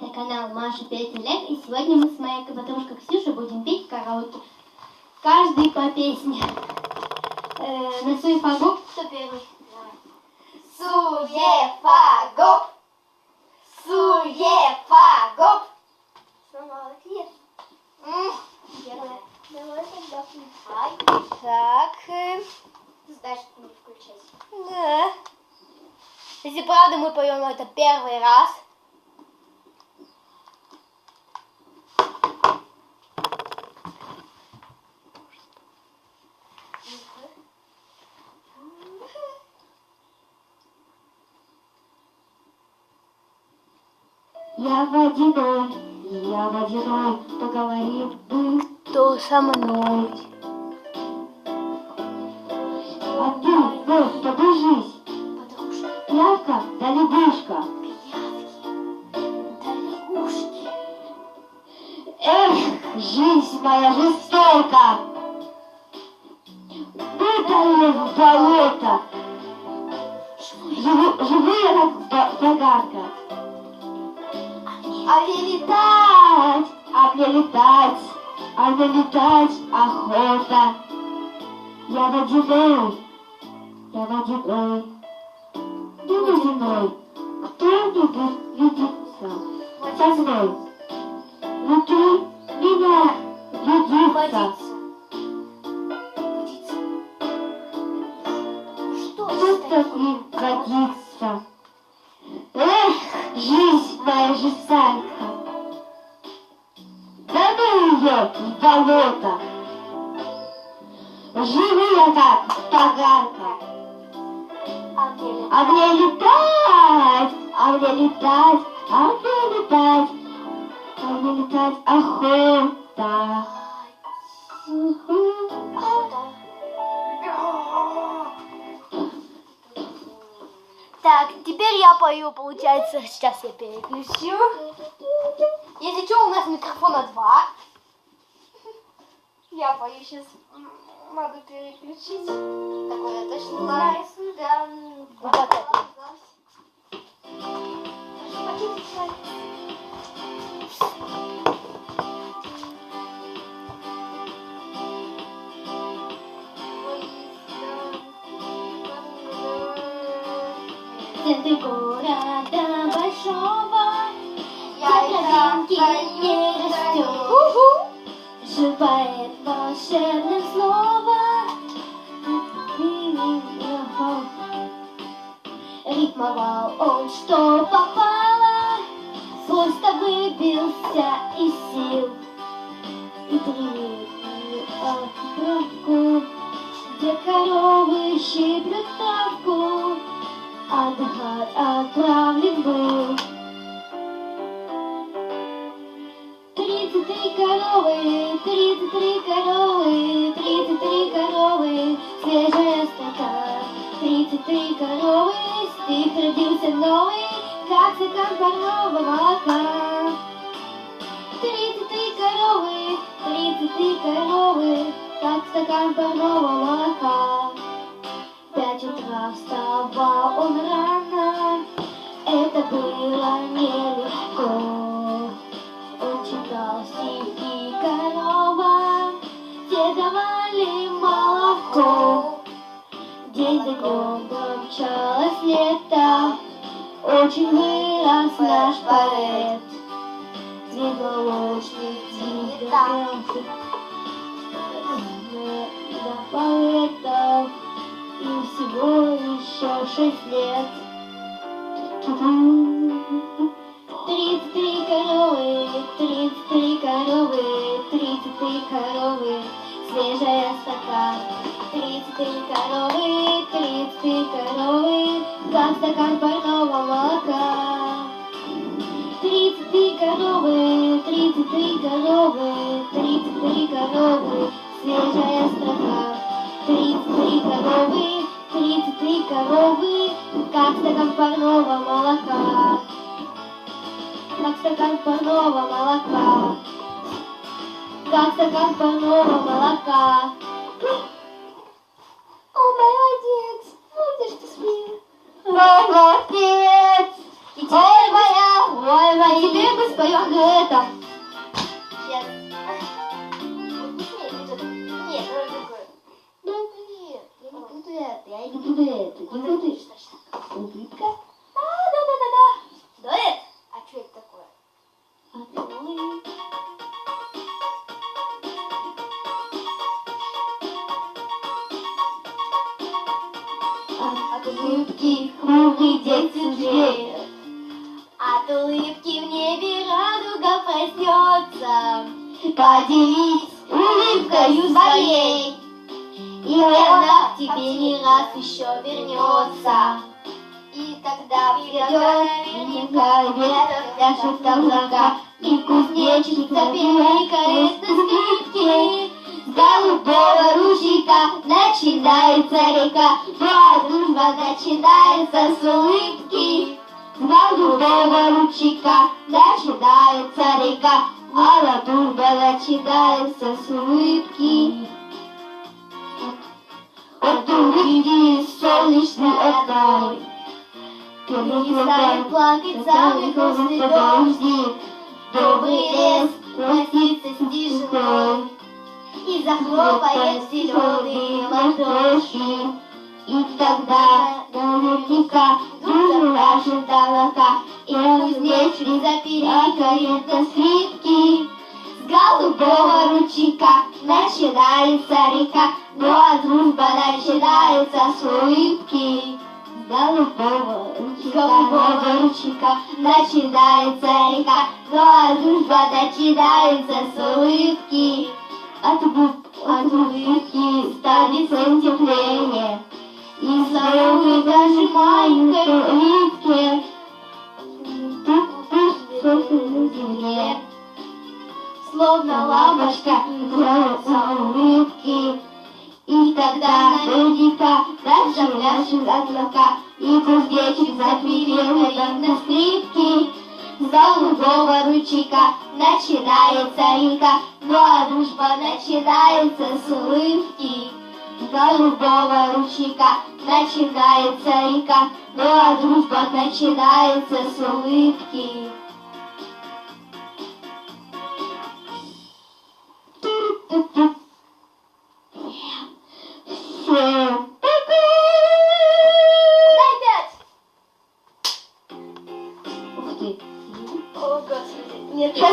Это канал Маша 5 лет, и сегодня мы с моей подружкой Ксюшей будем петь караоке. Каждый по песне. Э, на фагу. Кто первый? Суефагоп! Суефагоп! Молодец. Первая. Давай тогда. Так, э, знаешь, как не включать. да. Если правда мы поем это первый раз. Я водяной, я водяной, поговорил бы То со мной. А ты, вот, подержись. Подружка, Пявка да лягушка. Эх, жизнь моя жестока. Выдали в болото. Живу, живу я как загадка. А мне летать, а мне летать, а мне летать охота. Я водяной, я водяной, я водяной. Кто-нибудь видится со мной? Внутри меня видится. Кто с таким? годится? Эх, жизнь жестянка. Да ну ее в болото. Живу я как поганка. А мне летать, а мне летать, а мне летать, а мне летать охота. Так, теперь я пою, получается, сейчас я переключу. Если что, у нас микрофона два. Я пою сейчас. Могу переключить. Такое точно знаю. Центре города большого Яйца травинки не растет. Живает волшебное слово. Рифмовал он, что попало, Просто выбился из сил И привел отправку, Где коровы щиплют А гад отправлен был. Тридцать три коровы, тридцать три коровы, тридцать три коровы, свежая строка. Тридцать три коровы, стих родился новый, как стакан парного молока. Тридцать три коровы, тридцать три коровы, как стакан парного молока. Пять утра вставал он рано, это было нелегко. Он читал стихи корова, те давали молоко. День за днем промчалось лето, очень вырос наш поэт. Цвет молочный, цвета, до поэтов, шесть лет. Тридцать три коровы, тридцать три коровы, тридцать три коровы, свежая стакан. Тридцать три коровы, тридцать три коровы, как стакан парного молока. Тридцать три коровы, тридцать три коровы, тридцать три коровы, свежая строка. Тридцать три коровы, тридцать три коровы, как стакан парного молока. Как стакан парного молока. Как стакан парного молока. Не буду. Улыбка. А, да-да-да-да. Дуэт? А что это такое? А ты От улыбки хмурый день светлеет. От улыбки в небе радуга проснется. Поделись улыбкою своей, тебе не раз еще вернется. И тогда придет наверняка ветер, пляшет облака, и кузнечица пиликает на скрипке. С голубого ручейка начинается река, моя дружба начинается с улыбки. С голубого ручейка начинается река, моя дружба начинается с улыбки. От улыбки солнечной одной Перестанет плакать самый грустный дождик. Добрый лес платится с тишиной И захлопает зеленые ладошки. И тогда наверняка наша далека И кузнечица перекает на скрипки голубого ручейка начинается река Ну а дружба начинается с улыбки голубого ручейка, голубого ручейка начинается река Ну а дружба начинается с улыбки От губ, от улыбки станет теплее И своей даже маленькой улыбке Тут-тут солнце на земле Словно лампочка играются улыбки И тогда наверняка дальше пляшут облака И кузнечик запиликает на скрипке С голубого ручейка начинается река Ну а дружба начинается с улыбки С голубого ручейка начинается река Ну а дружба начинается с улыбки